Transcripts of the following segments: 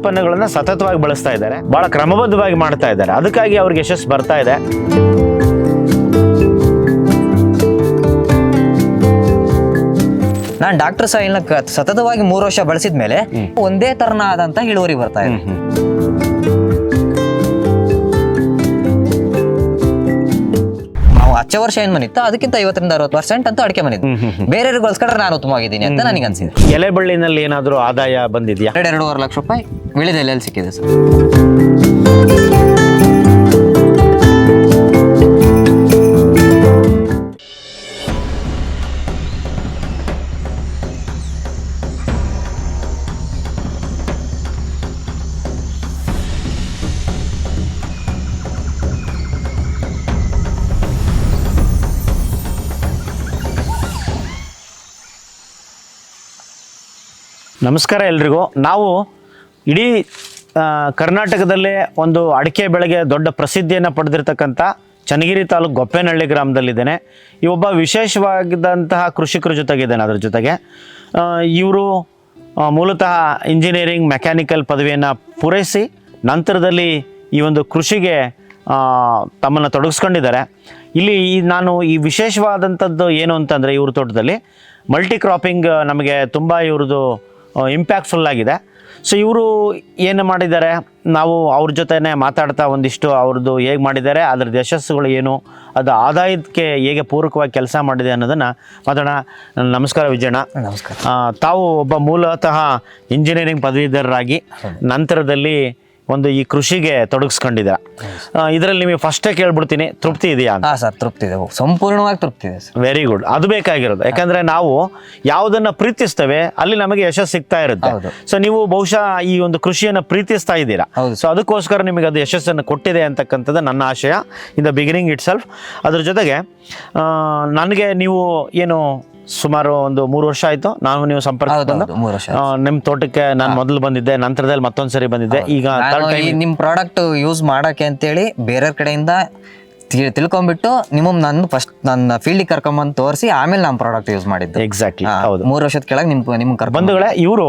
ಉತ್ಪನ್ನಗಳನ್ನ ಸತತವಾಗಿ ಬಳಸ್ತಾ ಇದ್ದಾರೆ ಬಹಳ ಕ್ರಮಬದ್ಧವಾಗಿ ಮಾಡ್ತಾ ಇದ್ದಾರೆ. ಅದಕ್ಕಾಗಿ ಅವ್ರಿಗೆ ಯಶಸ್ಸು ಬರ್ತಾ ಇದೆ. ನಾನು ಡಾಕ್ಟರ್ ಸಾಯಿಲ್ನ ಸತತವಾಗಿ ಮೂರು ವರ್ಷ ಬಳಸಿದ ಮೇಲೆ ಒಂದೇ ತರನಾದಂತ ಇಳುವರಿ ಬರ್ತಾ ಇದೆ. ಹಚ್ಚ ವರ್ಷ ಏನ್ ಮನಿತ್ತು ಅದಕ್ಕಿಂತ ಐವತ್ತರಿಂದ ಅರವತ್ತು ಪರ್ಸೆಂಟ್ ಅಂತೂ ಅಡಿಕೆ ಬೇರೆಯವ್ರಿಗೆ ಗೋಸ್ಕರ ನಾನು ಉತ್ತಮವಾಗಿದ್ದೀನಿ ಅಂತ ನನಗೆ ಅನ್ಸಿದೆ. ಎಲೆ ಬಳ್ಳಿನಲ್ಲಿ ಏನಾದರೂ ಆದಾಯ ಬಂದಿದೆಯಾ? ಎರಡು ಎರಡೂವರೆ ಲಕ್ಷ ರೂಪಾಯಿ ವಿಳಿದೆಲೆಯಲ್ಲಿ ಸಿಕ್ಕಿದೆ ಸರ್. ನಮಸ್ಕಾರ ಎಲ್ರಿಗೂ. ನಾವು ಇಡೀ ಕರ್ನಾಟಕದಲ್ಲೇ ಒಂದು ಅಡಿಕೆ ಬೆಳೆಗೆ ದೊಡ್ಡ ಪ್ರಸಿದ್ಧಿಯನ್ನು ಪಡೆದಿರ್ತಕ್ಕಂಥ ಚನ್ನಗಿರಿ ತಾಲೂಕು ಗೊಪ್ಪೇನಹಳ್ಳಿ ಗ್ರಾಮದಲ್ಲಿದ್ದೇನೆ. ಈ ಒಬ್ಬ ವಿಶೇಷವಾಗಿದ್ದಂತಹ ಕೃಷಿಕರ ಜೊತೆಗಿದ್ದೇನೆ ಅದರ ಜೊತೆಗೆ. ಇವರು ಮೂಲತಃ ಇಂಜಿನಿಯರಿಂಗ್, ಮೆಕ್ಯಾನಿಕಲ್ ಪದವಿಯನ್ನು ಪೂರೈಸಿ ನಂತರದಲ್ಲಿ ಈ ಒಂದು ಕೃಷಿಗೆ ತಮ್ಮನ್ನು ತೊಡಗಿಸ್ಕೊಂಡಿದ್ದಾರೆ. ಇಲ್ಲಿ ನಾನು ಈ ವಿಶೇಷವಾದಂಥದ್ದು ಏನು ಅಂತಂದರೆ ಇವ್ರ ತೋಟದಲ್ಲಿ ಮಲ್ಟಿ ಕ್ರಾಪಿಂಗ್ ನಮಗೆ ತುಂಬ ಇವ್ರದ್ದು ಇಂಪ್ಯಾಕ್ಟ್ಫುಲ್ ಆಗಿದೆ. ಸೊ ಇವರು ಏನು ಮಾಡಿದ್ದಾರೆ? ನಾವು ಅವ್ರ ಜೊತೆನೇ ಮಾತಾಡ್ತಾ ಒಂದಿಷ್ಟು ಅವ್ರದ್ದು ಹೇಗೆ ಮಾಡಿದ್ದಾರೆ ಅದರ ಯಶಸ್ಸುಗಳು ಏನು ಅದು ಆದಾಯಕ್ಕೆ ಹೇಗೆ ಪೂರಕವಾಗಿ ಕೆಲಸ ಮಾಡಿದೆ ಅನ್ನೋದನ್ನು ಮಾತಾಡೋಣ. ನಮಸ್ಕಾರ ವಿಜಯಣ್ಣ. ನಮಸ್ಕಾರ. ತಾವು ಒಬ್ಬ ಮೂಲತಃ ಇಂಜಿನಿಯರಿಂಗ್ ಪದವೀಧರರಾಗಿ ನಂತರದಲ್ಲಿ ಒಂದು ಈ ಕೃಷಿಗೆ ತೊಡಗಿಸ್ಕೊಂಡಿದ್ದೀರ. ಇದರಲ್ಲಿ ನಿಮಗೆ ಫಸ್ಟೇ ಕೇಳ್ಬಿಡ್ತೀನಿ ತೃಪ್ತಿ ಇದೆಯಾ ಹಾ ಸರ್ ತೃಪ್ತಿ ಇದೆ. ಸಂಪೂರ್ಣವಾಗಿ ತೃಪ್ತಿ ಇದೆ ಸರ್. ವೆರಿ ಗುಡ್ ಅದು ಬೇಕಾಗಿರೋದು. ಯಾಕಂದ್ರೆ ನಾವು ಯಾವುದನ್ನು ಪ್ರೀತಿಸ್ತೇವೆ ಅಲ್ಲಿ ನಮಗೆ ಯಶಸ್ಸು ಸಿಗ್ತಾ ಇರುತ್ತೆ. ಸೊ ನೀವು ಬಹುಶಃ ಈ ಒಂದು ಕೃಷಿಯನ್ನು ಪ್ರೀತಿಸ್ತಾ ಇದ್ದೀರಾ. ಸೊ ಅದಕ್ಕೋಸ್ಕರ ನಿಮಗೆ ಅದು ಯಶಸ್ಸನ್ನು ಕೊಟ್ಟಿದೆ ಅಂತಕ್ಕಂಥದ್ದು ನನ್ನ ಆಶಯ. In the beginning itself ಅದ್ರ ಜೊತೆಗೆ ನನಗೆ ನೀವು ಏನು ಸುಮಾರು ಒಂದು ಮೂರು ವರ್ಷ ಆಯ್ತು. ನಾನು ನೀವು ಸಂಪರ್ಕ ನಿಮ್ ಬಂದು ಮೂರು ವರ್ಷ ನಿಮ್ಮ ತೋಟಕ್ಕೆ ನಾನು ಮೊದಲು ಬಂದಿದ್ದೆ ನಂತರದಲ್ಲಿ ಮತ್ತೊಂದು ಸರಿ ಬಂದಿದ್ದೆ. ಈಗ ನಾನು ಥರ್ಡ್ ಟೈಮ್ ನಿಮ್ ಪ್ರಾಡಕ್ಟ್ ಯೂಸ್ ಮಾಡಕ್ಕೆ ಅಂತೇಳಿ ಬೇರೆಯವ್ರ ಕಡೆಯಿಂದ ತಿಳ್ಕೊಂಡ್ಬಿಟ್ಟು ತಿಳ್ಕೊಂಬಿಟ್ಟು ನಿಮ್ಮ ನನ್ನ ಫಸ್ಟ್ ನನ್ನ ಫೀಲ್ಡಿಗೆ ಕರ್ಕೊಂಬಂದು ತೋರಿಸಿ ಆಮೇಲೆ ನಮ್ಮ ಪ್ರಾಡಕ್ಟ್ ಯೂಸ್ ಮಾಡಿದ್ದೆ. ಎಕ್ಸಾಕ್ಟ್ಲಿ ಹೌದು. ಮೂರು ವರ್ಷದ ಕೆಳಗೆ ನಿಮ್ಮ ನಿಮ್ಮ ಕರ್ಕೊಂಡು ಬಂಧುಗಳೇ ಇವರು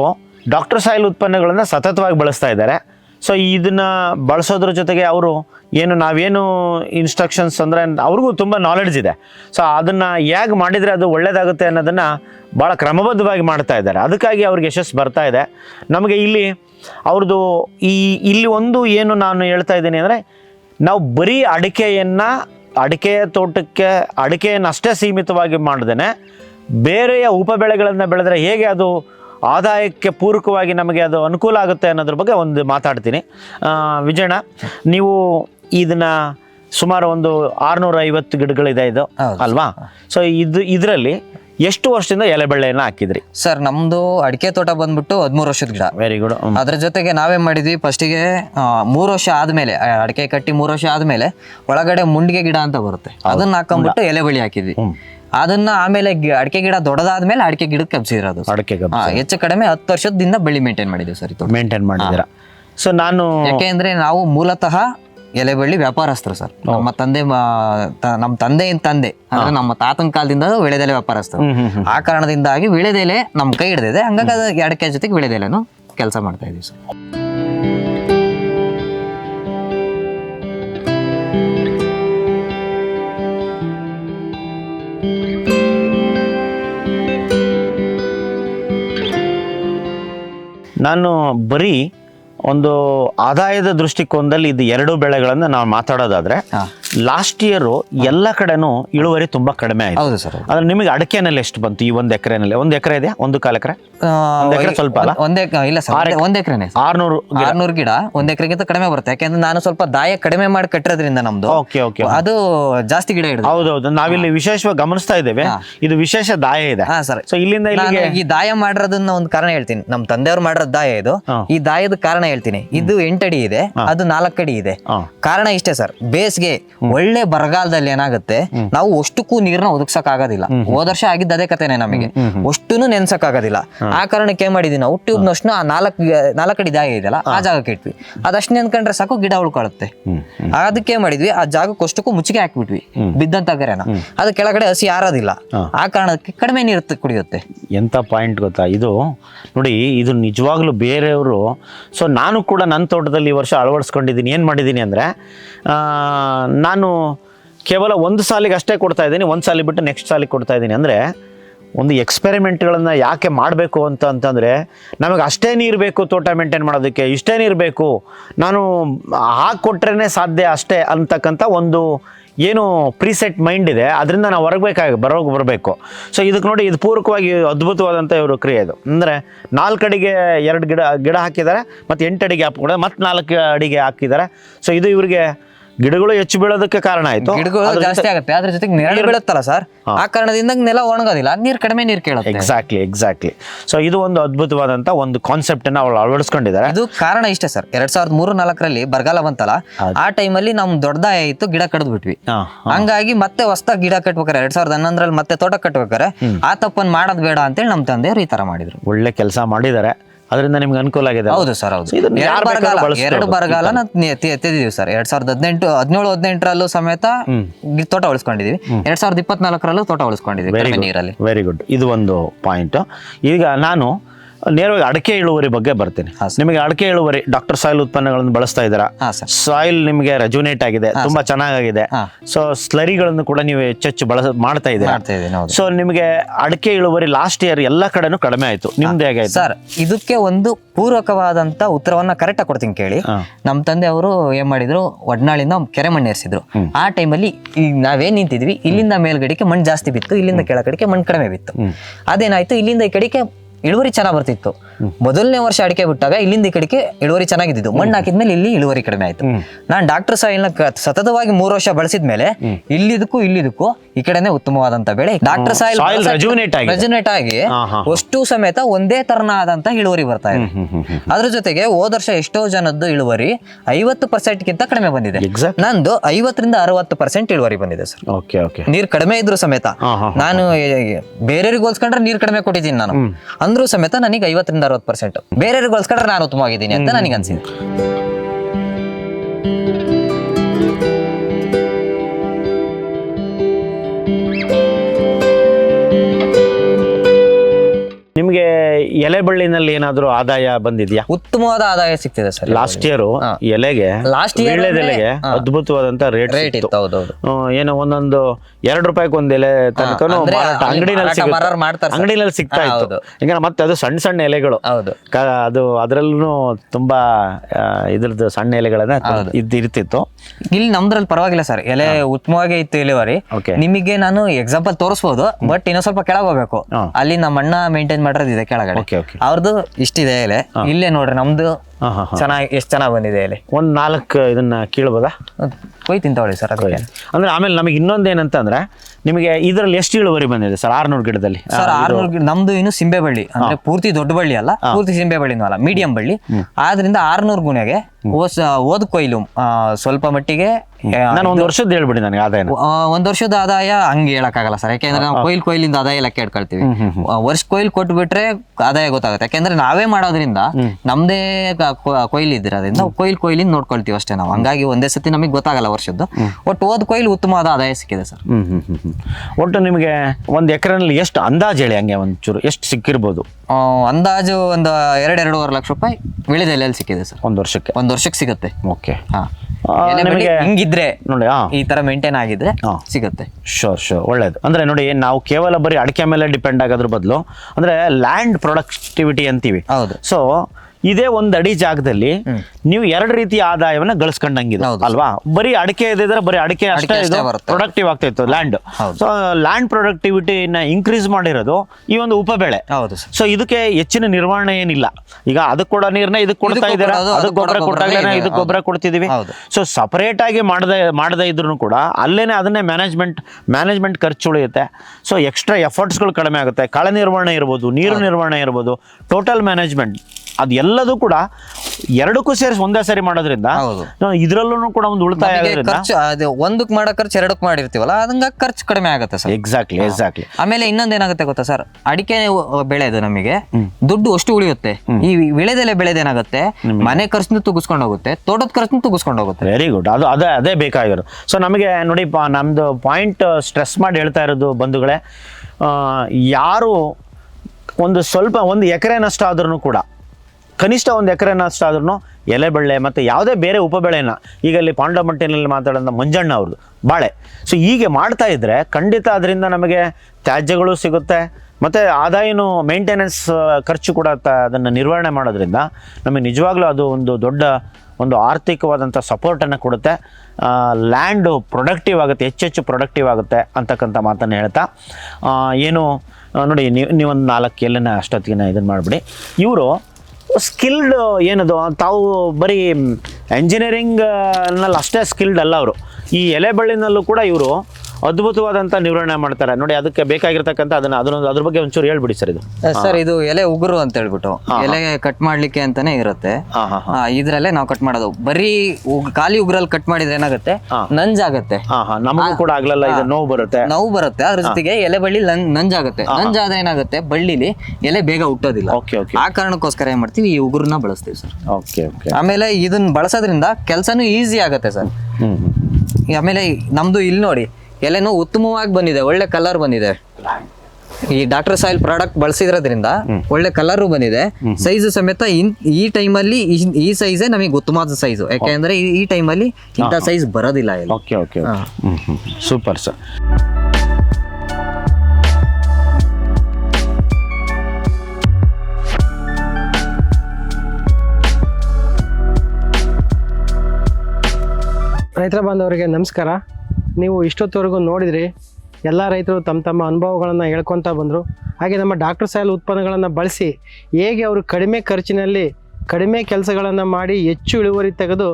ಡಾಕ್ಟರ್ ಸಾಯಿಲ್ ಉತ್ಪನ್ನಗಳನ್ನು ಸತತವಾಗಿ ಬಳಸ್ತಾ ಇದ್ದಾರೆ. ಸೊ ಇದನ್ನ ಬಳಸೋದ್ರ ಜೊತೆಗೆ ಅವರು ಏನು ನಾವೇನು ಇನ್ಸ್ಟ್ರಕ್ಷನ್ಸ್ ಅಂದರೆ ಅವ್ರಿಗೂ ತುಂಬ ನಾಲೆಡ್ಜ್ ಇದೆ. ಸೊ ಅದನ್ನು ಹೇಗೆ ಮಾಡಿದರೆ ಅದು ಒಳ್ಳೆಯದಾಗುತ್ತೆ ಅನ್ನೋದನ್ನು ಭಾಳ ಕ್ರಮಬದ್ಧವಾಗಿ ಮಾಡ್ತಾ ಇದ್ದಾರೆ. ಅದಕ್ಕಾಗಿ ಅವ್ರಿಗೆ ಯಶಸ್ಸು ಬರ್ತಾ ಇದೆ. ನಮಗೆ ಇಲ್ಲಿ ಅವ್ರದ್ದು ಈ ಇಲ್ಲಿ ಒಂದು ಏನು ನಾನು ಹೇಳ್ತಾ ಇದ್ದೀನಿ ಅಂದರೆ ನಾವು ಬರೀ ಅಡಿಕೆಯನ್ನು ಅಡಿಕೆ ತೋಟಕ್ಕೆ ಅಡಿಕೆಯನ್ನು ಅಷ್ಟೇ ಸೀಮಿತವಾಗಿ ಮಾಡ್ದೇನೆ. ಬೇರೆಯ ಉಪಬೆಳೆಗಳನ್ನು ಬೆಳೆದರೆ ಹೇಗೆ ಅದು ಆದಾಯಕ್ಕೆ ಪೂರಕವಾಗಿ ನಮಗೆ ಅದು ಅನುಕೂಲ ಆಗುತ್ತೆ ಅನ್ನೋದ್ರ ಬಗ್ಗೆ ಒಂದು ಮಾತಾಡ್ತೀನಿ. ವಿಜಯಣ್ಣ ನೀವು ಇದನ್ನ ಸುಮಾರು ಒಂದು ಆರುನೂರ ಐವತ್ತು ಗಿಡಗಳಿದೆ ಇದು ಅಲ್ವಾ? ಸೊ ಇದು ಇದರಲ್ಲಿ ಎಷ್ಟು ವರ್ಷದಿಂದ ಎಲೆ ಬೆಳೆಯನ್ನು ಹಾಕಿದ್ರಿ? ಸರ್ ನಮ್ದು ಅಡಿಕೆ ತೋಟ ಬಂದ್ಬಿಟ್ಟು ಹದಿಮೂರು ವರ್ಷದ ಗಿಡ. ವೆರಿ ಗುಡ್ ಅದ್ರ ಜೊತೆಗೆ ನಾವೇ ಮಾಡಿದ್ವಿ ಫಸ್ಟಿಗೆ ಮೂರು ವರ್ಷ ಆದಮೇಲೆ ಅಡಿಕೆ ಕಟ್ಟಿ ಮೂರು ವರ್ಷ ಆದಮೇಲೆ ಒಳಗಡೆ ಮುಂಡಿಗೆ ಗಿಡ ಅಂತ ಬರುತ್ತೆ. ಅದನ್ನ ಹಾಕೊಂಡ್ಬಿಟ್ಟು ಎಲೆ ಬಳಿ ಹಾಕಿದ್ವಿ. ಅದನ್ನ ಆಮೇಲೆ ಗಿ- ಅಡಿಕೆ ಗಿಡ ದೊಡ್ಡದಾದ್ಮೇಲೆ ಅಡಿಕೆ ಗಿಡಕ್ಕೆ ಕಬ್ಸಿರೋದು ಅಡಿಕೆ ಹಾ, ಹೆಚ್ಚು ಕಡಿಮೆ ಹತ್ತು ವರ್ಷದಿಂದ ಬೆಳಿ ಮೇಂಟೈನ್ ಮಾಡಿದೀವಿ ಸರ್ ಇದು ಮೇಂಟೈನ್ ಮಾಡಿದ್ದೀರಾ? ಸೊ ನಾನು ಯಾಕೆ ಅಂದ್ರೆ ನಾವು ಮೂಲತಃ ಎಲೆ ಬಳ್ಳಿ ವ್ಯಾಪಾರಸ್ಥರು ಸರ್. ನಮ್ಮ ತಂದೆ ಮಾ- ತ- ನಮ್ಮ ತಂದೆ ಅಂದ್ರೆ ನಮ್ಮ ತಾತನ ಕಾಲದಿಂದ ವಿಳೆದೆಲೆ ವ್ಯಾಪಾರಸ್ಥರು. ಹ್ಮ್, ಹ್ಮ್, ಹ್ಮ್. ಆ ಕಾರಣದಿಂದಾಗಿ ವಿಳೆದೆಲೆ ನಮ್ಮ ಕೈ ಹಿಡಿದಿದೆ. ಹಂಗಾಗಿ ಅದು ಅಡಿಕೆ ಜೊತೆಗೆ ವಿಳೆದೆಲೆನು ಕೆಲಸ ಮಾಡ್ತಾ ಇದೀವಿ ಸರ್. ನಾನು ಬರೀ ಒಂದು ಆದಾಯದ ದೃಷ್ಟಿಕೋನದಲ್ಲಿ ಇದು ಎರಡು ಬೆಳೆಗಳನ್ನ ನಾವು ಮಾತಾಡೋದಾದ್ರೆ ಲಾಸ್ಟ್ ಇಯರ್ ಎಲ್ಲ ಕಡೆನೂ ಇಳುವರಿ ತುಂಬಾ ಕಡಿಮೆ ಆಯ್ತು. ಹೌದು ಸರ್ ಆದ್ರೆ ನಿಮಗೆ ಅಡಕೆನಲ್ಲಿ ಎಷ್ಟು ಬಂತು ಈ ಒಂದು ಎಕರೆನಲ್ಲಿ? ಒಂದು ಎಕರೆ ಇದೆಯಾ? ಒಂದು ಕಾಲ ಎಕರೆ? ಒಂದ್ ಎಕ್ರೆ ಸ್ವಲ್ಪ ಅಲ್ಲ? ಒಂದೇ ಇಲ್ಲ ಸರ್ ಒಂದೇ- ಎಕರೆನೆ ಆರ್ನೂರು ಆರ್ನೂರು ಗಿಡ ಒಂದ್ ಎಕರೆಗಿಂತ ಕಡಿಮೆ ಬರುತ್ತೆ. ಯಾಕೆಂದ್ರೆ ನಾನು ಸ್ವಲ್ಪ ದಾಯ ಕಡಿಮೆ ಮಾಡಿ ಕಟ್ಟಿರೋದ್ರಿಂದ ನಮ್ದು. ಓಕೆ ಓಕೆ ಅದು ಜಾಸ್ತಿ ಗಿಡ ಹೌದು ಹೌದೌದು. ನಾವಿಲ್ಲಿ ವಿಶೇಷವಾಗಿ ಗಮನಿಸ್ತಾ ಇದ್ದೇವೆ. ಇದು ವಿಶೇಷ ದಾಯ ಇದೆ. ಹಾ ಸರ್. ಸೊ ಇಲ್ಲಿಂದ ಇಲ್ಲಿಗೆ ಈ ದಾಯ ಮಾಡಿರೋದನ್ನ ಒಂದು ಕಾರಣ ಹೇಳ್ತೀನಿ. ನಮ್ಮ ತಂದೆಯವ್ರು ಮಾಡಿರೋ ದಾಯ ಇದು. ಈ ದಾಯದ ಕಾರಣ ಹೇಳ್ತೀನಿ. ಇದು ಎಂಟಡಿ ಇದೆ ಅದು ನಾಲ್ಕಡಿ ಇದೆ. ಕಾರಣ ಇಷ್ಟೇ ಸರ್ ಬೇಸಿಗೆ ಒಳ್ಳೆ ಬರಗಾಲದಲ್ಲಿ ಏನಾಗುತ್ತೆ ನಾವು ಅಷ್ಟಕ್ಕೂ ನೀರ್ನ ಒದಗ್ಸಕ್ ಆಗೋದಿಲ್ಲ ಹೋದ ವರ್ಷ ಆಗಿದ್ದ ಅದೇ ಕಥೆನೆ ನಮಗೆ. ಅಷ್ಟುನು ನೆನ್ಸಕ್ ಆಗೋದಿಲ್ಲ ಆ ಕಾರಣಕ್ಕೆ ಏನ್ ಮಾಡಿದ್ವಿ ನಾವು ಟ್ಯೂಬ್ ನಷ್ಟು ಆ ನಾಲ್ಕ್ ನಾಲ್ಕಡಿ ಜಾಗ ಇದೆಯಲ್ಲ ಆ ಜಾಗಕ್ಕೆ ಇಟ್ವಿ. ಅದಷ್ಟು ನೆನ್ಕೊಂಡ್ರೆ ಸಾಕು ಗಿಡ ಉಳ್ಕೊಳುತ್ತೆ ಅದಕ್ಕೆ ಏನ್ ಮಾಡಿದ್ವಿ ಆ ಜಾಗಕ್ಕೆ ಅಷ್ಟಕ್ಕೂ ಮುಚ್ಚಿಗೆ ಹಾಕ್ಬಿಟ್ವಿ. ಬಿದ್ದಂತ ಗರೆನ ಅದು ಕೆಳಗಡೆ ಹಸಿ ಆರೋದಿಲ್ಲ. ಆ ಕಾರಣಕ್ಕೆ ಕಡಿಮೆ ನೀರು ಕುಡಿಯುತ್ತೆ. ಎಂತ ಪಾಯಿಂಟ್ ಗೊತ್ತಾ? ಇದು ನೋಡಿ ಇದು ನಿಜವಾಗ್ಲೂ ಬೇರೆಯವರು ಸೊ ನಾನು ಕೂಡ ನನ್ನ ತೋಟದಲ್ಲಿ ಈ ವರ್ಷ ಅಳವಡಿಸ್ಕೊಂಡಿದ್ದೀನಿ. ಏನು ಮಾಡಿದ್ದೀನಿ ಅಂದರೆ ನಾನು ಕೇವಲ ಒಂದು ಸಾಲಿಗೆ ಅಷ್ಟೇ ಕೊಡ್ತಾ ಇದ್ದೀನಿ, ಒಂದು ಸಾಲಿ ಬಿಟ್ಟು ನೆಕ್ಸ್ಟ್ ಸಾಲಿಗೆ ಕೊಡ್ತಾ ಇದ್ದೀನಿ. ಅಂದರೆ ಒಂದು ಎಕ್ಸ್ಪೆರಿಮೆಂಟ್ಗಳನ್ನು ಯಾಕೆ ಮಾಡಬೇಕು ಅಂತ ಅಂತಂದರೆ, ನಮಗೆ ಅಷ್ಟೇ ನೀರು ಬೇಕು ತೋಟ ಮೇಂಟೈನ್ ಮಾಡೋದಕ್ಕೆ, ಇಷ್ಟೇ ನೀರು ಬೇಕು. ನಾನು ಹಾಕ್ಕೊಟ್ರೇ ಸಾಧ್ಯ ಅಷ್ಟೇ ಅಂತಕ್ಕಂಥ ಒಂದು ಏನು ಪ್ರೀಸೆಟ್ ಮೈಂಡ್ ಇದೆ, ಅದರಿಂದ ನಾವು ಹೊರಗಬೇಕಾಗಿ ಬರೋಗಿ ಬರಬೇಕು. ಸೊ ಇದಕ್ಕೆ ನೋಡಿ, ಇದು ಪೂರಕವಾಗಿ ಅದ್ಭುತವಾದಂಥ ಇವರು ಕ್ರಿಯೆ ಇದು. ಅಂದರೆ ನಾಲ್ಕು ಅಡಿಗೆ ಎರಡು ಗಿಡ ಗಿಡ ಹಾಕಿದ್ದಾರೆ, ಮತ್ತು ಎಂಟು ಅಡಿಗೆ ಕೂಡ ಮತ್ತು ನಾಲ್ಕು ಅಡಿಗೆ ಹಾಕಿದ್ದಾರೆ. ಸೊ ಇದು ಇವರಿಗೆ ಗಿಡಗಳು ಹೆಚ್ಚು ಬೀಳೋದಕ್ಕೆ ಕಾರಣ ಆಯ್ತು. ಗಿಡಗಳು ಜಾಸ್ತಿ ಆಗುತ್ತೆ ಅದ್ರ ಜೊತೆಗೆ ನೆರಳು ಬೀಳುತ್ತಲ್ಲ ಸರ್? ಆ ಕಾರಣದಿಂದ ನೆಲ ಒಣಗೋದಿಲ್ಲ ನೀರ್ ಕಡಿಮೆ ನೀರ್ ಕೇಳುತ್ತೆ. ಎಕ್ಸಾಕ್ಟ್ಲಿ ಎಕ್ಸಾಕ್ಟ್ಲಿ ಸೊ ಇದು ಒಂದು ಅದ್ಭುತವಾದಂತ ಒಂದು ಕಾನ್ಸೆಪ್ಟ್ ಅನ್ನ ಅವಳು ಅಳವಡಿಸ್ಕೊಂಡಿದ್ದಾರೆ. ಅದು ಕಾರಣ ಇಷ್ಟೇ ಸರ್. ಎರಡ್ ಸಾವಿರದ ಮೂರು ನಾಲ್ಕರಲ್ಲಿ ಬರಗಾಲ ಬಂತಲ್ಲ ಆ ಟೈಮಲ್ಲಿ ನಮ್ ದೊಡ್ಡದಾಯ ಇತ್ತು ಗಿಡ ಕಡ್ದು ಬಿಟ್ವಿ ಹಂಗಾಗಿ ಮತ್ತೆ ಹೊಸ ಗಿಡ ಕಟ್ಬೇಕಾರೆ ಎರಡ್ ಸಾವಿರದ ಹನ್ನೊಂದರಲ್ಲಿ ಮತ್ತೆ ತೋಟ ಕಟ್ಬೇಕಾರೆ ಆ ತಪ್ಪನ್ ಮಾಡೋದ್ ಬೇಡ ಅಂತೇಳಿ ನಮ್ಮ ತಂದೆಯವರು ಈ ತರ ಮಾಡಿದ್ರು. ಒಳ್ಳೆ ಕೆಲಸ ಮಾಡಿದ್ದಾರೆ. ಅದರಿಂದ ನಿಮ್ಗೆ ಅನುಕೂಲ ಆಗಿದೆ ಹೌದು ಸರ್ ಹೌದು. ಇದನ್ನ ಎರಡು ಯಾರ್ ಬೇಕಾದ್ರೂ ಬರಗಾಲ ಬಳಸ್ಬೋದು. ಎರಡು ಬರಗಾಲ ಎತ್ತಿದೀವಿ ಸರ್. ಎರಡ್ ಸಾವಿರದ ಹದಿನೆಂಟು ಹದಿನೇಳು ಹದಿನೆಂಟರಲ್ಲೂ ಸಮೇತ ಗಿ- ತೋಟ ಉಳಿಸ್ಕೊಂಡಿದೀವಿ. ಎರಡ್ ಸಾವಿರದ ಇಪ್ಪತ್ನಾಲ್ಕರಲ್ಲೂ ತೋಟ ಉಳಿಸ್ಕೊಂಡಿದೀವಿ ಕಡಿಮೆ ನೀರಲ್ಲಿ. ವೆರಿ ಗುಡ್ ಇದು ಒಂದು ಪಾಯಿಂಟ್ ಈಗ ನಾನು ನೇರವಾಗಿ ಅಡಕೆ ಇಳುವರಿ ಬಗ್ಗೆ ಬರ್ತೀನಿ. ನಿಮಗೆ ಅಡಕೆ ಇಳುವರಿ ಡಾಕ್ಟರ್ ಸಾಯಿಲ್ ಉತ್ಪನ್ನಗಳನ್ನು ಬಳಸ್ತಾ ಇದ್ದೀರಾ? ಹಾ ಸರ್. ಸಾಯಿಲ್ ನಿಮಗೆ ರೆಜುನೇಟ್ ಆಗಿದೆ ತುಂಬಾ ಚೆನ್ನಾಗಿದೆ ಹಾ. ಸೊ ಸ್ಲರಿಗಳನ್ನು ಕೂಡ ನೀವು ಹೆಚ್ಚೆಚ್ಚು ಬಳಸ ಮಾಡ್ತಾ ಇದ್ದೀರಾ? ಮಾಡ್ತಾ ಇದ್ದೀನಿ, ಹೌದು. ಸೊ ನಿಮಗೆ ಅಡಕೆ ಇಳುವರಿ ಲಾಸ್ಟ್ ಇಯರ್ ಎಲ್ಲ ಕಡೆನೂ ಕಡಿಮೆ ಆಯ್ತು. ನಿಮ್ದು ಹೇಗೆ ಸರ್ ಇದಕ್ಕೆ ಒಂದು ಪೂರಕವಾದಂತ ಉತ್ತರವನ್ನ ಕರೆಕ್ಟ್ ಕೊಡ್ತೀನಿ ಕೇಳಿ. ಹಾ. ನಮ್ಮ ತಂದೆ ಅವರು ಏನ್ ಮಾಡಿದ್ರು? ಒಡ್ನಾಳಿಂದ ಕೆರೆ ಮಣ್ಣು ಏರ್ಸಿದ್ರು ಆ ಟೈಮಲ್ಲಿ ಈಗ ನಾವೇನ್ ನಿಂತಿದ್ವಿ? ಇಲ್ಲಿಂದ ಮೇಲ್ಗಡೆಗೆ ಮಣ್ಣು ಜಾಸ್ತಿ ಬಿತ್ತು ಇಲ್ಲಿಂದ ಕೆಳಗಡೆಗೆ ಮಣ್ಣು ಕಡಿಮೆ ಬಿತ್ತು. ಅದೇನಾಯ್ತು? ಇಲ್ಲಿಂದ ಈ ಕಡೆಗೆ ಇಳುವರಿ ಚೆನ್ನಾಗಿ ಬರ್ತಿತ್ತು. ಮೊದಲನೇ ವರ್ಷ ಅಡಿಕೆ ಬಿಟ್ಟಾಗ ಇಲ್ಲಿಂದ ಈ ಕಡೆಗೆ ಇಳುವರಿ ಚೆನ್ನಾಗಿದ್ದು ಮಣ್ಣು ಹಾಕಿದ್ಮೇಲೆ ಇಲ್ಲಿ ಇಳುವರಿ ಕಡಿಮೆ ಆಯ್ತು. ನಾನು ಡಾಕ್ಟರ್ ಸಾಯಿಲ್ನ ಸತತವಾಗಿ ಮೂರು ವರ್ಷ ಬಳಸಿದ್ಮೇಲೆ ಇಲ್ಲಿದಕ್ಕೂ ಇಲ್ಲಿದಕ್ಕೂ ಈ ಕಡೆನೆ ಉತ್ತಮವಾದಂತ ಬೆಳೆ. Doctor soil. ರೆಜುನೇಟ್ ಆಗಿ. ಅಷ್ಟು ಸಮೇತ ಒಂದೇ ತರನಾದಂತ ಇಳುವರಿ ಬರ್ತಾ ಇದೆ. ಅದ್ರ ಜೊತೆಗೆ ಹೋದ ವರ್ಷ ಎಷ್ಟೋ ಜನದ್ದು ಇಳುವರಿ ಐವತ್ತು ಪರ್ಸೆಂಟ್ ಗಿಂತ ಕಡಿಮೆ ಬಂದಿದೆ. ನಂದು ಐವತ್ತರಿಂದ ಅರವತ್ತು ಪರ್ಸೆಂಟ್ ಇಳುವರಿ ಬಂದಿದೆ ಸರ್ ಓಕೆ ಓಕೆ ನೀರ್ ಕಡಿಮೆ ಇದ್ರು ಸಮೇತ. ನಾನು ಬೇರೆಯವ್ರಿಗೆ ಹೋಲ್ಸ್ಕೊಂಡ್ರೆ ನೀರ್ ಕಡಿಮೆ ಕೊಟ್ಟಿದ್ದೀನಿ ನಾನು. ಅಂದ್ರೂ ಸಮೇತ ನನಗೆ ಐವತ್ತರಿಂದ ಅರವತ್ತು ಪರ್ಸೆಂಟ್ ಬೇರೆಯವ್ರಿಗೆ ಹೋಲ್ಸ್ಕೊಂಡ್ರೆ ನಾನು ಉತ್ತಮವಾಗಿದ್ದೀನಿ ಅಂತ ನನಗೆ ಅನ್ಸಿದೆ ಎಲೆ ಬಳ್ಳಿನಲ್ಲಿ ಏನಾದರೂ ಆದಾಯ ಬಂದಿದ್ಯಾ? ಉತ್ತಮವಾದ ಆದಾಯ ಸಿಗ್ತಿದೆ ಸರ್. ಲಾಸ್ಟ್ ಇಯರ್ ಎಲೆಗೆ ಲಾಸ್ಟ್ ಇಯರ್ ಎಲೆಗೆ ಅದ್ಭುತವಾದಂತ ರೇಟ್ ರೇಟ್ ಇತ್ತು ಹೌದೌದು. ಏನೋ ಒಂದೊಂದು ಎರಡು ರೂಪಾಯಿಗೆ ಒಂದ್ ಎಲೆ ತನಕ ಅಂಗಡಿನಲ್ಲಿ. ಮಾಡ್ತಾರೆ ಅಂಗಡಿನಲ್ಲಿ ಸಿಗ್ತಾ ಇತ್ತು. ಈಗ ಮತ್ತೆ ಅದು ಸಣ್ಣ ಸಣ್ಣ ಎಲೆಗಳು. ಹೌದು. ಅದು ಅದರಲ್ಲೂ ತುಂಬಾ ಇದ್ರದ್ದು ಸಣ್ಣ ಎಲೆಗಳನ್ನ ಇದ್ ಇರ್ತಿತ್ತು. ಇಲ್ಲಿ ನಮ್ದ್ರಲ್ಲಿ ಪರವಾಗಿಲ್ಲ ಸರ್. ಎಲೆ ಉತ್ತಮವಾಗಿ ಇತ್ತು ಇಳುವರಿ. ನಿಮಗೆ ನಾನು ಎಕ್ಸಾಂಪಲ್ ತೋರಿಸಬಹುದು ಬಟ್ ಇನ್ನೊಂದ್ ಸ್ವಲ್ಪ ಕೆಳಗೆ ಹೋಗ್ಬೇಕು. ಅಲ್ಲಿ ನಮ್ಮ ಅಣ್ಣ ಮೇಂಟೈನ್ ಮಾಡಿರೋದಿದೆ ಕೆಳಗಡೆ. ಅವ್ರದ್ದು ಇಷ್ಟಿದೆ ಎಲೆ. ಇಲ್ಲೇ ನೋಡ್ರಿ ನಮ್ದು ಚೆನ್ನಾಗಿ ಎಷ್ಟು ಚೆನ್ನಾಗಿ ಬಂದಿದೆ ಇಲ್ಲಿ ಒಂದ್ ನಾಲ್ಕು ಇದನ್ನ ಕೀಳ್ಬೋದಾ? ಕೊಯ್ ತಿಂತಾವಳಿ ಸರ್ ಅದಕ್ಕೆ? ಅಂದ್ರೆ ಆಮೇಲೆ ನಮಗೆ ಇನ್ನೊಂದು ಏನಂತಂದ್ರೆ ನಿಮಗೆ ಇದರಲ್ಲಿ ಎಷ್ಟು ಇಳುವರಿ ಬಂದಿದೆ ಸರ್ ಆರ್ನೂರು ಗಿಡದಲ್ಲಿ? ಸರ್ ಆರ್ನೂರು ಗಿಡ ನಮ್ದು ಇನ್ನು ಸಿಂಬೆ ಬಳ್ಳಿ ಅಂದ್ರೆ ಪೂರ್ತಿ ದೊಡ್ಡ ಬಳ್ಳಿ ಅಲ್ಲ ಪೂರ್ತಿ ಸಿಂಬೆ ಬಳ್ಳಿನೂ ಅಲ್ಲ ಮೀಡಿಯಂ ಬಳ್ಳಿ. ಆದ್ರಿಂದ ಆರ್ನೂರು ಗುಣೆಗೆ ಓದ್ ಕೊಯ್ಲು ಸ್ವಲ್ಪ ಮಟ್ಟಿಗೆ ನಾನು ಒಂದು ವರ್ಷದ ಹೇಳ್ಬಿಡಿ ನನಗೆ ಆದಾಯ ಆ, ಒಂದ್ ವರ್ಷದ ಆದಾಯ ಹಂಗೆ ಹೇಳಕ್ಕಾಗಲ್ಲ ಸರ್. ಯಾಕೆಂದ್ರೆ ನಾವು ಕೊಯ್ಲ್ ಕೊಯ್ಲಿಂದ ಆದಾಯ ಲೆಕ್ಕ ಇಟ್ಕೊಳ್ತೀವಿ. ಆ, ವರ್ಷ ಕೊಯ್ಲ್ ಕೊಟ್ಬಿಟ್ರೆ ಆದಾಯ ಗೊತ್ತಾಗುತ್ತೆ. ಯಾಕೆಂದ್ರೆ ನಾವೇ ಮಾಡೋದ್ರಿಂದ ನಮ್ದೇ ಕ- ಕೊ- ಕೊಯ್ಲು ಇದ್ದಿರೋದ್ರಿಂದ ಕೊಯ್ಲ್ ಕೊಯ್ಲಿಂದ ನೋಡ್ಕೊಳ್ತೀವಿ ಅಷ್ಟೇ ನಾವು. ಹಂಗಾಗಿ ಒಂದೇ ಸತಿ ನಮಗೆ ಗೊತ್ತಾಗಲ್ಲ ವರ್ಷದ್ದು. ಒಟ್ಟು ಓದ್ ಕೊಯ್ಲು ಉತ್ತಮವಾದ ಆದಾಯ ಸಿಕ್ಕಿದೆ ಸರ್. ಹ್ಮ್ ಹ್ಮ್ ಹ್ಮ್ ಹ್ಮ್. ಒಟ್ಟು ನಿಮಗೆ ಒಂದು ಎಕರೆನಲ್ಲಿ ಎಷ್ಟು ಅಂದಾಜು ಹೇಳಿ ಹಂಗೆ ಒಂಚೂರು. ಎಷ್ಟು ಸಿಕ್ಕಿರ್ಬೋದು? ಆ, ಅಂದಾಜು ಒಂದು ಎರಡ್ ಎರಡೂವರೆ ಲಕ್ಷ ರೂಪಾಯಿ ವಿಳಿದೆಲೆಯಲ್ಲಿ ಸಿಕ್ಕಿದೆ ಸರ್. ಒಂದು ವರ್ಷಕ್ಕೆ. ಒಂದ್ ವರ್ಷಕ್ಕೆ ಸಿಗುತ್ತೆ. ಓಕೆ. ಹಾ. ಎಲೆ ಬಳ್ಳಿ ನಿಮಗೆ- ಹಿಂಗಿದ್ರೆ ನೋಡಿ ಹಾ ಈ ತರ ಮೇಂಟೈನ್ ಆಗಿದ್ರೆ ಹಾ. ಸಿಗುತ್ತೆ. ಶೋರ್ ಶೋರ್ ಒಳ್ಳೇದು. ಅಂದ್ರೆ ನೋಡಿ ನಾವು ಕೇವಲ ಬರೀ ಅಡಿಕೆ ಮೇಲೆ ಡಿಪೆಂಡ್ ಆಗೋದ್ರ ಬದಲು ಅಂದ್ರೆ ಲ್ಯಾಂಡ್ ಪ್ರೊಡಕ್ಟಿವಿಟಿ ಅಂತೀವಿ. ಹೌದು. ಸೊ ಇದೇ ಒಂದು ಅಡಿ ಜಾಗದಲ್ಲಿ ನೀವು ಎರಡು ರೀತಿಯ ಆದಾಯವನ್ನ ಗಳಿಸ್ಕೊಂಡಂಗಿದೆ ಅಲ್ವಾ? ಬರೀ ಅಡಿಕೆ ಇದ್ರೆ ಬರೀ ಅಡಿಕೆ ಅಷ್ಟೇ ಅಡಿಕೆ ಇದು ಪ್ರೊಡಕ್ಟಿವ್ ಆಗ್ತಾ ಇತ್ತು ಲ್ಯಾಂಡ್. ಸೊ ಲ್ಯಾಂಡ್ ಪ್ರೊಡಕ್ಟಿವಿಟಿನ ಇನ್ಕ್ರೀಸ್ ಮಾಡಿರೋದು ಈ ಒಂದು ಉಪಬೆಳೆ. ಹೌದು ಸೊ ಇದಕ್ಕೆ ಹೆಚ್ಚಿನ ನಿರ್ವಹಣೆ ಏನಿಲ್ಲ. ಈಗ ಅದಕ್ಕೆ ಕೂಡ ನೀರ್ನ ಇದಕ್ಕೆ ಕೊಡ್ತಾ ಇದ್ದಾರೆ? ಅದಕ್ಕೆ ಗೊಬ್ಬರ ಕೊಟ್ಟಾಗಲೇ ಇದಕ್ಕೆ ಗೊಬ್ಬರ ಕೊಡ್ತಿದೀವಿ. ಸೊ ಸಪರೇಟ್ ಆಗಿ ಮಾಡದೆ ಮಾಡದೇ ಇದ್ರು ಕೂಡ ಅಲ್ಲೇನೆ ಅದನ್ನೇ ಮ್ಯಾನೇಜ್ಮೆಂಟ್ ಮ್ಯಾನೇಜ್ಮೆಂಟ್ ಖರ್ಚು ಉಳಿಯುತ್ತೆ. ಸೊ ಎಕ್ಸ್ಟ್ರಾ ಎಫರ್ಟ್ಸ್ಗಳು ಕಡಿಮೆ ಆಗುತ್ತೆ. ಕಳೆ ನಿರ್ವಹಣೆ ಇರ್ಬೋದು ನೀರು ನಿರ್ವಹಣೆ ಇರ್ಬೋದು ಟೋಟಲ್ ಮ್ಯಾನೇಜ್ಮೆಂಟ್ ಅದು ಎಲ್ಲದೂ ಕೂಡ ಎರಡಕ್ಕೂ ಸೇರಿಸಿ ಒಂದೇ ಸರಿ ಮಾಡೋದ್ರಿಂದ ಹೌದು. ಇದರಲ್ಲೂ ಕೂಡ ಒಂದು ಉಳಿತಾಯ ಖರ್ಚು ಅದೇ ಒಂದಕ್ಕೆ ಮಾಡೋ ಖರ್ಚು ಎರಡಕ್ಕೆ ಮಾಡಿರ್ತೀವಲ್ಲ ಅದಂಗ ಖರ್ಚು ಕಡಿಮೆ ಆಗುತ್ತೆ ಸರ್. ಎಕ್ಸಾಕ್ಟ್ಲಿ ಎಕ್ಸಾಕ್ಟ್ಲಿ ಆಮೇಲೆ ಇನ್ನೊಂದ್ ಏನಾಗುತ್ತೆ ಗೊತ್ತಾ ಸರ್? ಅಡಿಕೆ ಬೆಳೆದು ನಮಗೆ. ದುಡ್ಡು ಅಷ್ಟು ಉಳಿಯುತ್ತೆ. ಈ ವಿಳೆದೆಲೆ ಬೆಳೆದೇನಾಗುತ್ತೆ ಮನೆ ಖರ್ಚು ತುಗಿಸ್ಕೊಂಡು ಹೋಗುತ್ತೆ ತೋಟದ ಖರ್ಚು ತುಗಿಸ್ಕೊಂಡು ಹೋಗುತ್ತೆ. ವೆರಿ ಗುಡ್ ಅದು ಅದೇ ಅದೇ ಬೇಕಾಗಿರೋದು. ಸೊ ನಮಗೆ ನೋಡಿ ನಮ್ದು ನಮ್ಮದು ಪಾಯಿಂಟ್ ಸ್ಟ್ರೆಸ್ ಮಾಡಿ ಹೇಳ್ತಾ ಇರೋದು ಬಂಧುಗಳೇ ಯಾರು ಒಂದು ಸ್ವಲ್ಪ ಒಂದು ಎಕರೆ ನಷ್ಟ ಆದ್ರೂ ಕೂಡ ಕನಿಷ್ಠ ಒಂದು ಎಕರೆನಷ್ಟು ಎಲೆ ಬೆಳೆ ಮತ್ತು ಯಾವುದೇ ಬೇರೆ ಉಪಬೆಳೆನ, ಈಗ ಇಲ್ಲಿ ಪಾಂಡಮಟ್ಟಿನಲ್ಲಿ ಮಾತಾಡೋಂಥ ಮಂಜಣ್ಣ ಅವ್ರದ್ದು ಬಾಳೆ. ಸೊ ಹೀಗೆ ಮಾಡ್ತಾ ಇದ್ದರೆ ಖಂಡಿತ ಅದರಿಂದ ನಮಗೆ ತ್ಯಾಜ್ಯಗಳು ಸಿಗುತ್ತೆ, ಮತ್ತು ಆದಾಯನೂ ಮೇಂಟೆನೆನ್ಸ್ ಖರ್ಚು ಕೂಡ ತ, ಅದನ್ನು ನಿರ್ವಹಣೆ ಮಾಡೋದ್ರಿಂದ ನಮಗೆ ನಿಜವಾಗ್ಲೂ ಅದು ಒಂದು ದೊಡ್ಡ ಒಂದು ಆರ್ಥಿಕವಾದಂಥ ಸಪೋರ್ಟನ್ನು ಕೊಡುತ್ತೆ. ಲ್ಯಾಂಡು ಪ್ರೊಡಕ್ಟಿವ್ ಆಗುತ್ತೆ, ಹೆಚ್ಚೆಚ್ಚು ಪ್ರೊಡಕ್ಟಿವ್ ಆಗುತ್ತೆ ಅಂತಕ್ಕಂಥ ಮಾತನ್ನು ಹೇಳ್ತಾ ಏನು ನೋಡಿ ನೀವು ನೀವೊಂದು ನಾಲ್ಕು ಎಲೆನ ಅಷ್ಟೊತ್ತಿಗೆ ಇದನ್ನು ಮಾಡಿಬಿಡಿ. ಇವರು ಸ್ಕಿಲ್ಡ್ ಏನದು? ತಾವು ಬರೀ ಎಂಜಿನಿಯರಿಂಗ್ನಲ್ಲಿ ಅಷ್ಟೇ ಸ್ಕಿಲ್ಡ್ ಅಲ್ಲ ಅವರು. ಈ ಎಲೆ ಬಳ್ಳಿನಲ್ಲೂ ಕೂಡ ಇವರು ಅದ್ಭುತವಾದಂಥ ನಿರ್ವಹಣೆ ಮಾಡ್ತಾರೆ. ನೋಡಿ ಅದಕ್ಕೆ ಬೇಕಾಗಿರ್ತಕ್ಕಂಥ ಅದನ್ನ ಅದನ್ನೊಂದು ಅದ್ರ ಬಗ್ಗೆ ಒಂಚೂರು ಹೇಳ್ಬಿಡಿ ಸರ್ ಇದು. ಸರ್ ಇದು ಎಲೆ ಉಗುರು ಅಂತ ಹೇಳ್ಬಿಟ್ಟು. ಎಲೆ ಕಟ್ ಮಾಡ್ಲಿಕ್ಕೆ ಅಂತಾನೆ ಇರುತ್ತೆ. ಇದ್ರಲ್ಲೇ ನಾವು ಕಟ್ ಮಾಡೋದು. ಬರೀ ಖಾಲಿ ಉಗುರಲ್ಲಿ ಕಟ್ ಮಾಡಿದ್ರೆ ಏನಾಗುತ್ತೆ? ನಂಜಾಗುತ್ತೆ. ನಮಗೂ ಕೂಡ ಆಗ್ಲಲ್ಲ ಇದು ನೋವು ಬರುತ್ತೆ. ನೋವು ಬರುತ್ತೆ. ಅದ್ರ ಜೊತೆಗೆ ಎಲೆ ಬಳ್ಳಿ ನಂಜಾಗುತ್ತೆ. ನಂಜಾದ್ರೆ ಏನಾಗುತ್ತೆ? ಬಳ್ಳಿಲಿ ಎಲೆ ಬೇಗ ಹುಟ್ಟೋದಿಲ್ಲ. Okay okay. ಆ ಕಾರಣಕ್ಕೋಸ್ಕರ ಏನ್ ಮಾಡ್ತೀವಿ? ಈ ಉಗುರನ್ನ ಬಳಸ್ತೀವಿ ಸರ್. Okay okay. ಆಮೇಲೆ ಇದನ್ನ ಬಳಸೋದ್ರಿಂದ ಕೆಲಸನೂ ಈಸಿ ಆಗುತ್ತೆ ಸರ್. ಆಮೇಲೆ ನಮ್ದು ಇಲ್ಲಿ ನೋಡಿ ಎಲೆನೂ ಉತ್ತಮವಾಗಿ ಬಂದಿದೆ ಒಳ್ಳೆ ಕಲರ್ ಬಂದಿದೆ. ಈ ಡಾಕ್ಟರ್ ಸಾಯಿಲ್ ಪ್ರಾಡಕ್ಟ್ ಬಳಸಿದ್ರದ್ರಿಂದ ಒಳ್ಳೆ ಕಲರು ಬಂದಿದೆ. ಸೈಜ್ ಸಮೇತ ಇನ್- ಈ ಟೈಮಲ್ಲಿ ಈ ಸೈಜೇ ನಮಗೆ ಉತ್ತಮವಾದ ಸೈಜ್ ಯಾಕೆಂದ್ರೆ ಈ- ಟೈಮ್ ಟೈಮಲ್ಲಿ ಇಂಥ ಸೈಜ್ ಬರೋದಿಲ್ಲ ಓಕೆ ಓಕೆ ಸೂಪರ್ ಸರ್ ರೈತರ ಬಾಂಧವರಿಗೆ ನಮಸ್ಕಾರ. ನೀವು ಇಷ್ಟೊತ್ತವರೆಗೂ ನೋಡಿದ್ರಿ, ಎಲ್ಲ ರೈತರು ತಮ್ಮ ತಮ್ಮ ಅನುಭವಗಳನ್ನು ಹೇಳ್ಕೊತಾ ಬಂದರು. ಹಾಗೆ ನಮ್ಮ ಡಾಕ್ಟರ್ ಸಾಯಿಲ್ ಉತ್ಪನ್ನಗಳನ್ನು ಬಳಸಿ ಹೇಗೆ ಅವರು ಕಡಿಮೆ ಖರ್ಚಿನಲ್ಲಿ ಕಡಿಮೆ ಕೆಲಸಗಳನ್ನು ಮಾಡಿ ಹೆಚ್ಚು ಇಳುವರಿ ತೆಗೆದು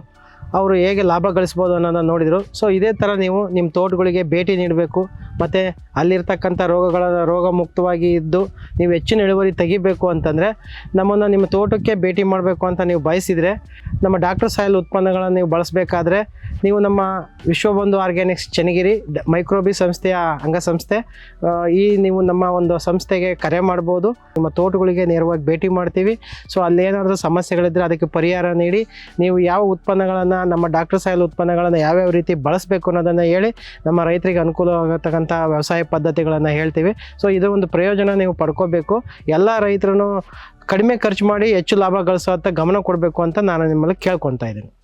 ಅವರು ಹೇಗೆ ಲಾಭ ಗಳಿಸ್ಬೋದು ಅನ್ನೋದನ್ನು ನೋಡಿದರು. ಸೊ ಇದೇ ಥರ ನೀವು ನಿಮ್ಮ ತೋಟಗಳಿಗೆ ಭೇಟಿ ನೀಡಬೇಕು. ಮತ್ತು ಅಲ್ಲಿರ್ತಕ್ಕಂಥ ರೋಗಗಳ ರೋಗ ಮುಕ್ತವಾಗಿ ಇದ್ದು ನೀವು ಹೆಚ್ಚಿನ ಇಳುವರಿ ತೆಗಿಬೇಕು ಅಂತಂದರೆ ನಮ್ಮನ್ನು ನಿಮ್ಮ ತೋಟಕ್ಕೆ ಭೇಟಿ ಮಾಡಬೇಕು ಅಂತ ನೀವು ಬಯಸಿದರೆ ನಮ್ಮ ಡಾಕ್ಟರ್ ಸಾಯಿಲ್ ಉತ್ಪನ್ನಗಳನ್ನು ನೀವು ಬಳಸಬೇಕಾದ್ರೆ ನೀವು ನಮ್ಮ ವಿಶ್ವಬಂಧು ಆರ್ಗ್ಯಾನಿಕ್ಸ್ ಚನ್ನಗಿರಿ ಮೈಕ್ರೋಬಿ ಸಂಸ್ಥೆಯ ಅಂಗಸಂಸ್ಥೆ. ಈ ನೀವು ನಮ್ಮ ಒಂದು ಸಂಸ್ಥೆಗೆ ಕರೆ ಮಾಡ್ಬೋದು. ನಿಮ್ಮ ತೋಟಗಳಿಗೆ ನೇರವಾಗಿ ಭೇಟಿ ಮಾಡ್ತೀವಿ. ಸೊ ಅಲ್ಲಿ ಏನಾದರೂ ಸಮಸ್ಯೆಗಳಿದ್ದರೆ ಅದಕ್ಕೆ ಪರಿಹಾರ ನೀಡಿ. ನೀವು ಯಾವ ಉತ್ಪನ್ನಗಳನ್ನು ನಮ್ಮ ಡಾಕ್ಟರ್ ಸಾಯಿಲ್ ಉತ್ಪನ್ನಗಳನ್ನು ಯಾವ್ಯಾವ ರೀತಿ ಬಳಸಬೇಕು ಅನ್ನೋದನ್ನು ಹೇಳಿ ನಮ್ಮ ರೈತರಿಗೆ ಅನುಕೂಲವಾಗತಕ್ಕಂಥ ವ್ಯವಸಾಯ ಪದ್ಧತಿಗಳನ್ನು ಹೇಳ್ತೀವಿ. ಸೊ ಇದು ಒಂದು ಪ್ರಯೋಜನ ನೀವು ಪಡ್ಕೋಬೇಕು. ಎಲ್ಲ ರೈತರು ಕಡಿಮೆ ಖರ್ಚು ಮಾಡಿ ಹೆಚ್ಚು ಲಾಭ ಗಳಿಸೋ ಗಮನ ಕೊಡಬೇಕು ಅಂತ ನಾನು ನಿಮ್ಮಲ್ಲಿ ಕೇಳ್ಕೊತಾ ಇದ್ದೀನಿ.